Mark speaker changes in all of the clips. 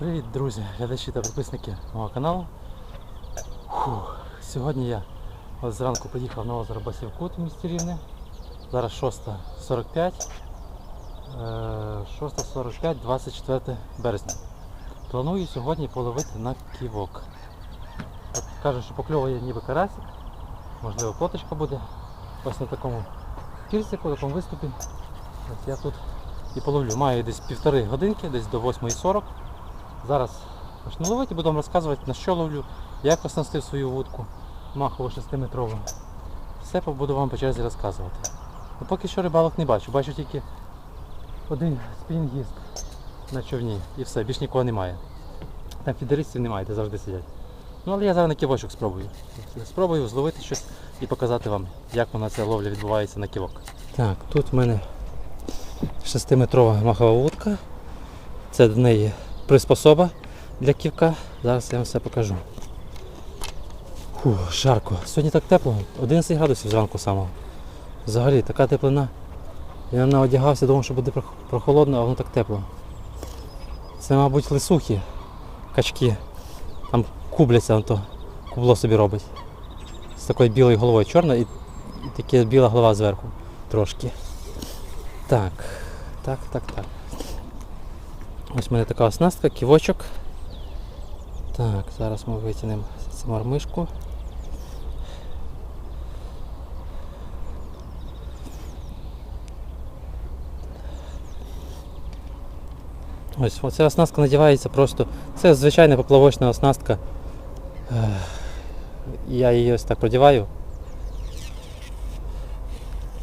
Speaker 1: Привіт, друзі, глядачі та підписники мого каналу. Фух, сьогодні я от зранку приїхав на озеро Басівкут в місті Рівне. Зараз 6.45. е, 6.45, 24 березня. Планую сьогодні половити на ківок. От кажуть, що покльовує ніби карасик, можливо плоточка буде. Ось на такому пірсику, такому виступі. Ось я тут і половлю. Маю десь півтори годинки, десь до 8.40. Зараз почну ловити і вам розказувати на що ловлю, як оснастив свою вудку махову 6-метрову. Все буду вам по черзі розказувати. Ну, поки що рибалок не бачу, бачу тільки один спінінгіст на човні і все, більш нікого немає. Там фідеристів немає, де завжди сидять. Ну але я зараз на ківочок спробую. Спробую зловити щось і показати вам, як вона ця ловля відбувається на ківок. Так, тут в мене 6-метрова махова вудка. Це до неї приспособа для ківка. Зараз я вам все покажу. Фу, жарко. Сьогодні так тепло, 11 градусів зранку самого. Взагалі така теплина. Я не одягався, думав, що буде прохолодно, а воно так тепло. Це, мабуть, лисухи, качки. Там кубляться, он то кубло собі робить. З такою білою головою чорна і таке біла голова зверху трошки. Так, так, так, так. Ось в мене така оснастка, ківочок. Так, зараз ми витягнемо цю мармишку. Ось оця оснастка надівається просто. Це звичайна поплавочна оснастка. Я її ось так продіваю.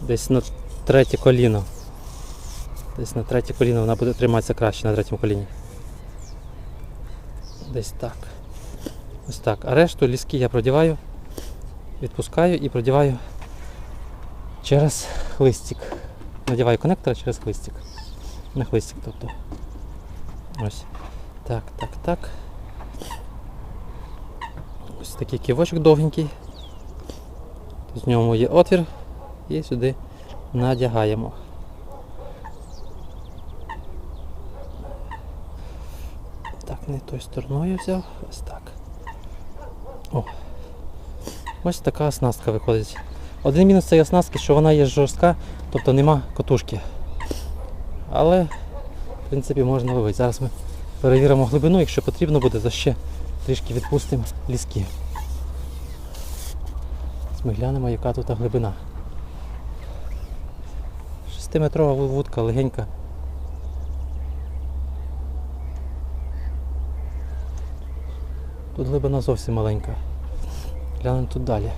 Speaker 1: Десь на третє коліно. Десь на третє коліно вона буде триматися краще на третьому коліні. Десь так. Ось так. А решту ліски я продіваю, відпускаю і продіваю через хлистик. Надіваю конектор через хлистик. На хлистик, тобто. Ось. Так, так, так. Ось такий ківочок довгенький. З ньому є отвір і сюди надягаємо. Не тою стороною взяв. Ось так. О. Ось така оснастка виходить. Один мінус цієї оснастки, що вона є жорстка, тобто нема котушки. Але, в принципі, можна ловити. Зараз ми перевіримо глибину, якщо потрібно буде, то ще трішки відпустимо ліски. Ми глянемо, яка тут глибина. Шестиметрова вудка легенька. Тут глибина зовсім маленька. Глянемо тут далі.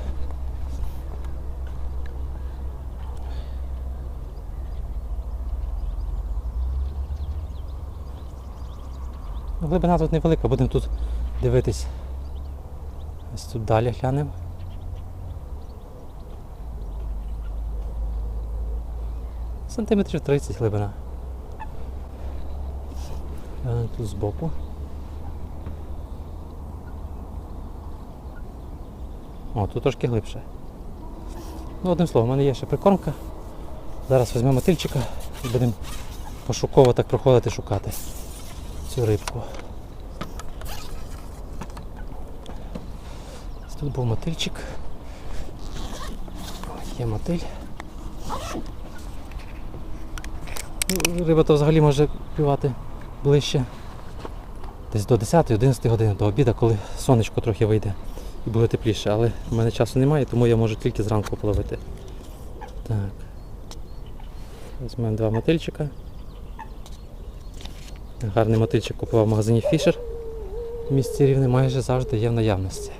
Speaker 1: Ну, Глибина тут невелика, будемо тут дивитись. Ось тут далі глянемо. Сантиметрів 30 глибина. Глянемо тут збоку. О, тут трошки глибше. Ну, одним словом, у мене є ще прикормка. Зараз візьмемо мотильчика і будемо пошуково так проходити шукати цю рибку. Тут був мотильчик. Є мотиль. Ну, Риба то взагалі може клювати ближче. Десь до 10-11 години до обіду, коли сонечко трохи вийде і буде тепліше, але в мене часу немає, тому я можу тільки зранку половити. Так. Візьмемо два мотильчика. Гарний мотильчик купував в магазині Fisher. В місті рівне майже завжди є в наявності.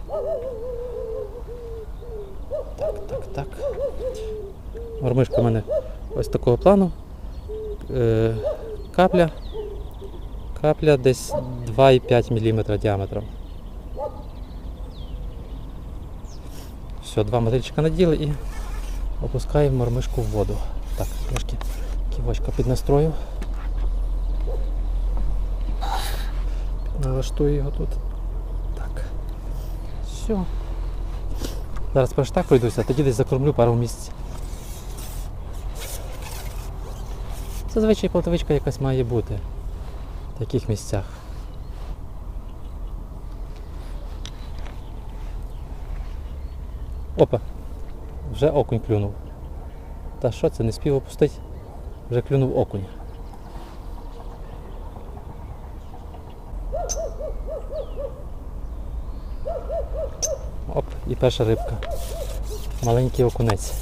Speaker 1: Так, так, так. Мормишка в мене ось такого плану. Е, капля. Капля десь 2,5 мм діаметром. Все, два мотильчика наділи і опускаємо мормишку в воду. Так, трошки ківочка під настрою. Налаштую його тут. Так. Все. Зараз перш так пройдуся, а тоді десь закормлю пару місць. Зазвичай платовичка якась має бути в таких місцях. Опа, вже окунь клюнув. Та що це, не спів опустить? Вже клюнув окунь. Оп, і перша рибка. Маленький окунець.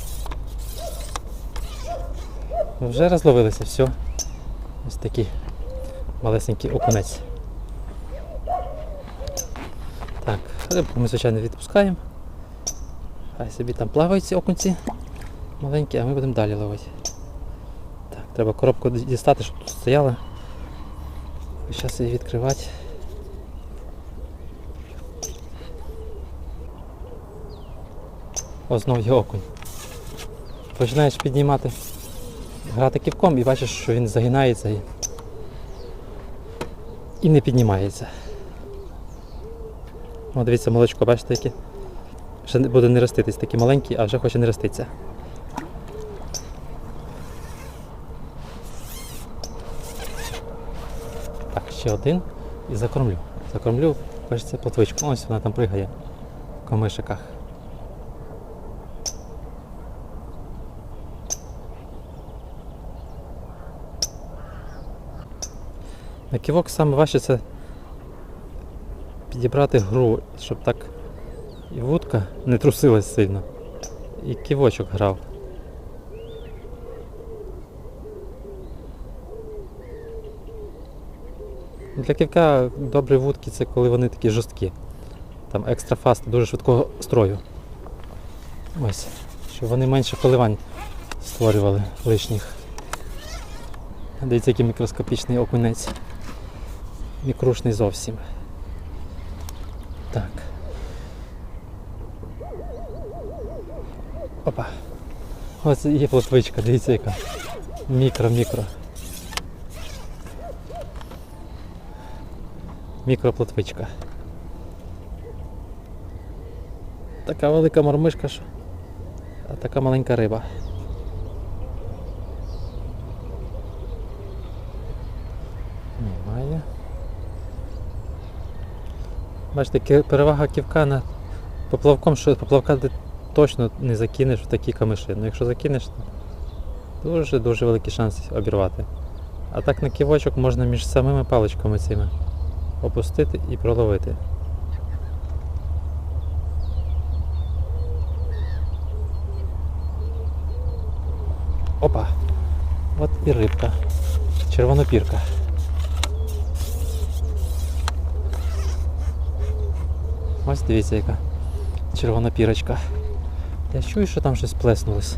Speaker 1: Вже розловилися, все. Ось такий малесенький окунець. Так, рибку ми, звичайно, відпускаємо. Хай собі там плавають ці окунці маленькі, а ми будемо далі ловити. Так, треба коробку дістати, щоб тут стояла. Зараз її відкривати. О, знов є окунь. Починаєш піднімати, грати ківком і бачиш, що він загинається і, і не піднімається. О, дивіться, молочко, бачите, яке? Ще буде не роститись, такі маленькі, а вже хоче не роститься. Так, ще один і закормлю. Закормлю, бачите, плотвичку. Ось вона там пригає в камишиках. На ківок саме важче це підібрати гру, щоб так і вудка не трусилась сильно. І ківочок грав. Для ківка добрі вудки це коли вони такі жорсткі. Там екстра фаст, дуже швидкого строю. Ось. Щоб вони менше коливань створювали лишніх. Дивіться, який мікроскопічний окунець. Мікрушний зовсім. Так. Опа. Ось є плотвичка, дивіться яка. Мікро-мікро. Мікроплотвичка. Така велика мормишка, що. А така маленька риба. Немає. Бачите, перевага ківка над поплавком, що поплавка точно не закинеш в такі камиші. Ну якщо закинеш, то дуже-дуже великий шанс обірвати. А так на ківочок можна між самими паличками цими опустити і проловити. Опа! От і рибка. Червонопірка. Ось дивіться яка червона пірочка. Я чую, що там щось плеснулось.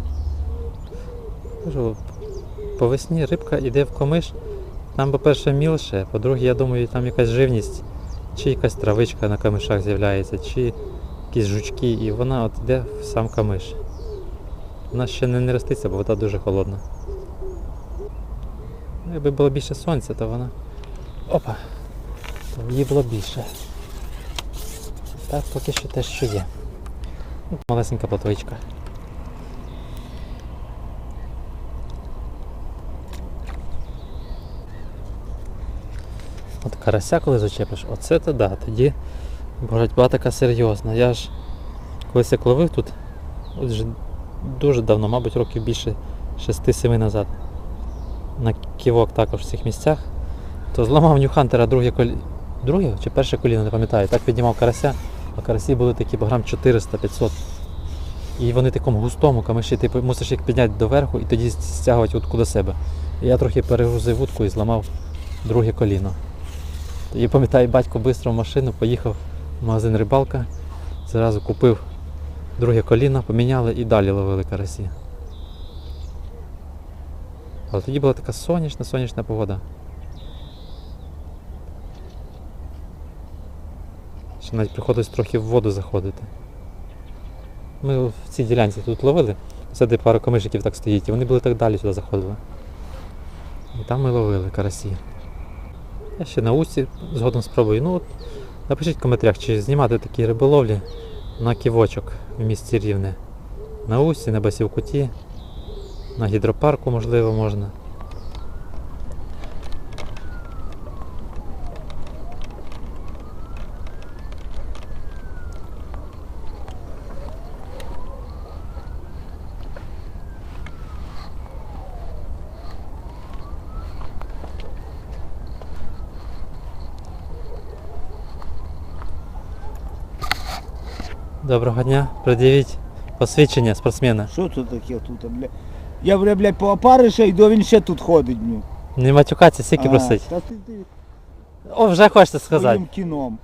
Speaker 1: По весні рибка йде в комиш. Там, по-перше, мілше, по-друге, я думаю, там якась живність, чи якась травичка на камишах з'являється, чи якісь жучки, і вона от йде в сам камиш. Вона ще не нереститься, бо вода дуже холодна. Ну, Якби було більше сонця, то вона. Опа! То її було більше. Так, поки що те, що є. Малесенька платвичка. От карася, коли зачепиш, оце то да, тоді боротьба така серйозна. Я ж колись як ловив тут, от вже дуже давно, мабуть, років більше 6-7 назад. На ківок також в цих місцях, то зламав нюхантера друге коліно. Друге чи перше коліно, не пам'ятаю. Так піднімав карася, а карасі були такі по грам 400-500. І вони такому густому камиші, ти мусиш їх підняти доверху і тоді стягувати вудку до себе. І я трохи перегрузив вудку і зламав друге коліно. Тоді пам'ятаю, батько швидко в машину поїхав в магазин рибалка, зразу купив друге коліно, поміняли і далі ловили карасі. Але тоді була така сонячна, сонячна погода. Ще навіть приходилось трохи в воду заходити. Ми в цій ділянці тут ловили, це де пару камишиків так стоїть, і вони були так далі сюди заходили. І там ми ловили карасі. Я ще на усі згодом спробую. Ну, от, напишіть в коментарях, чи знімати такі риболовлі на ківочок в місті Рівне. На усі, на Басівкуті, на гідропарку можливо можна. Доброго дня. Пред'явіть посвідчення спортсмена.
Speaker 2: Що це таке тут, бля? Я бля, блядь, по опариша йду, він ще тут ходить, ну.
Speaker 1: Не матюкатися, скільки
Speaker 2: А,
Speaker 1: просить.
Speaker 2: Та ти, ти
Speaker 1: О, вже хочете сказати.
Speaker 2: своїм кіном.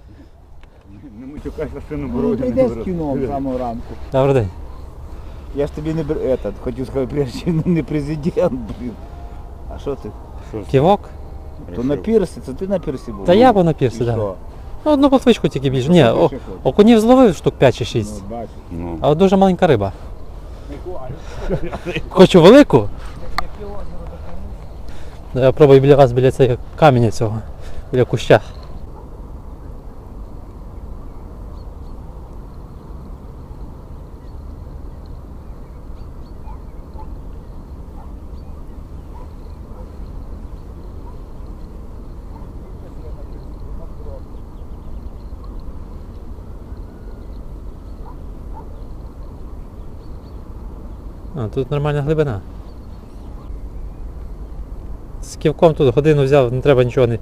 Speaker 3: Не матюкайся, що на
Speaker 2: Ну,
Speaker 3: бороді
Speaker 2: ти
Speaker 3: не
Speaker 2: йдеш кіном з самого ранку.
Speaker 1: Добрий день.
Speaker 2: Я ж тобі не бр... Этот, хотів сказати, прежде не президент, блін. А що ти?
Speaker 1: Ківок?
Speaker 2: То на пірсі, це ти на пірсі був?
Speaker 1: Та я був на пірсі,
Speaker 2: І
Speaker 1: так. Да.
Speaker 2: що?
Speaker 1: Ну, одну плотвичку тільки більше. Ні, о, окунів зловив штук 5 чи 6.
Speaker 2: Ну, бачиш.
Speaker 3: Ну,
Speaker 1: А от дуже маленька риба. Хочу велику. Я пробую біля вас, біля цього каменя цього, біля куща. А, тут нормальна глибина. З ківком тут годину взяв, не треба нічого не.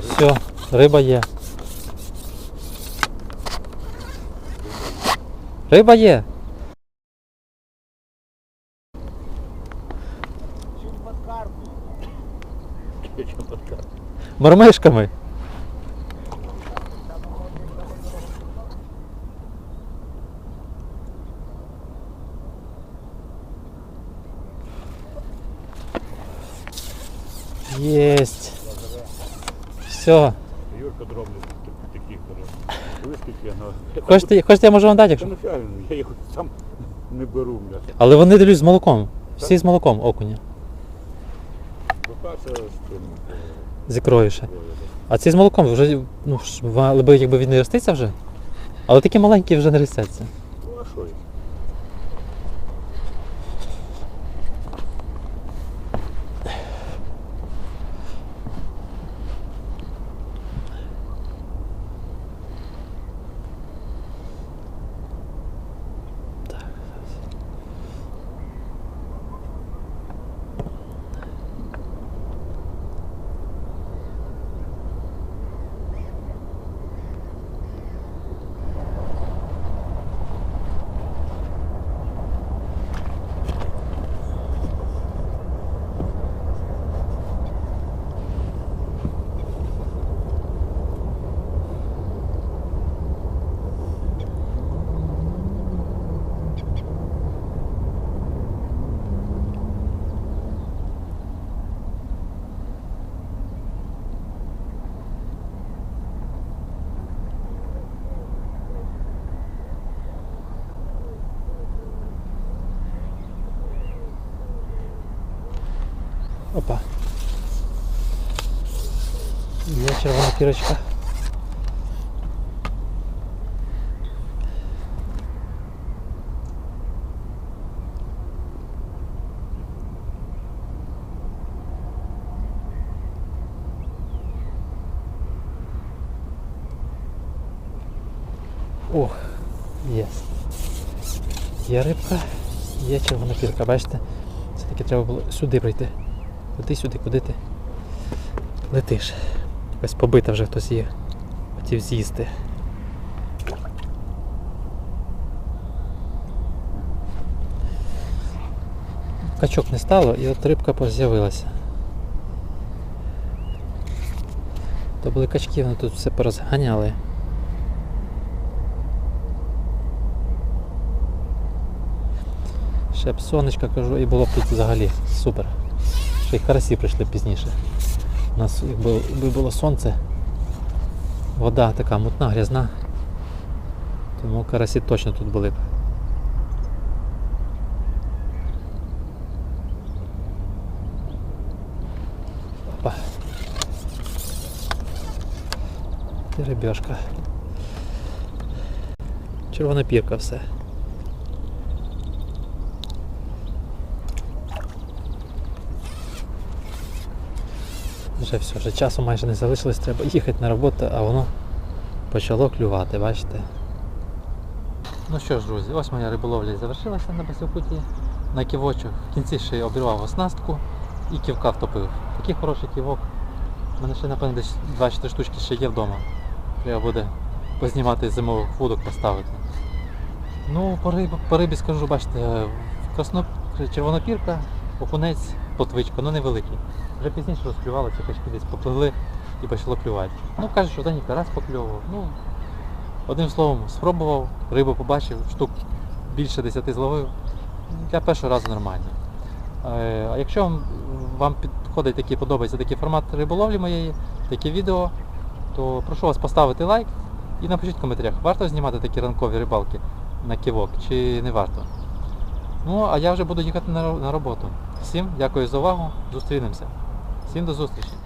Speaker 1: Все, риба є. Риба є. Мормишками. Єсть. Все.
Speaker 3: Юрка дроблю таких.
Speaker 1: Хочете, хочете, я можу вам дати,
Speaker 3: Та
Speaker 1: якщо.
Speaker 3: нафіга, я їх сам не беру, бля.
Speaker 1: Але вони дивлюсь з молоком. Всі з молоком окуня.
Speaker 3: По-перше, з цим...
Speaker 1: З ікрою ще.
Speaker 3: е,
Speaker 1: А ці з молоком вже, ну, ж, якби він не роститься вже. Але такі маленькі вже не ростяться.
Speaker 3: Ну, а що їх?
Speaker 1: Опа. Є червона кірочка. Ох, є. Є рибка, є червона кірка, бачите? Це таки треба було сюди пройти. Лети сюди, куди ти? Летиш. Якась побита вже хтось є. Хотів з'їсти. Качок не стало і от рибка з'явилася. То були качки, вони тут все порозганяли. Ще б сонечка кажу, і було б тут взагалі супер. Й карасі прийшли пізніше. У нас якби, було сонце, вода така мутна, грязна. Тому карасі точно тут були б. Опа. І рибешка. Червона пірка все. Вже все, вже часу майже не залишилось, треба їхати на роботу, а воно почало клювати, бачите. Ну що ж, друзі, ось моя риболовля завершилася на Басівкуті. На ківочок в кінці ще й обірвав оснастку і ківка втопив. Такий хороший ківок. У мене ще, напевно, десь 2-4 штучки ще є вдома. Треба буде познімати зимових вудок поставити. Ну, по рибі, по рибі скажу, бачите, красно... червонопірка, окунець, потвичка, ну невеликий. Вже пізніше розклювалися, качки десь попливли і почало клювати. Ну, кажуть, що Дані карась покльовував. Ну, одним словом, спробував, рибу побачив, штук більше 10 зловив. Для першого разу нормально. Е, А якщо вам, вам підходить такий, подобається такий формат риболовлі моєї, таке відео, то прошу вас поставити лайк і напишіть в коментарях, варто знімати такі ранкові рибалки на ківок чи не варто. Ну, а я вже буду їхати на роботу. Всім дякую за увагу, зустрінемося. Всім до зустрічі.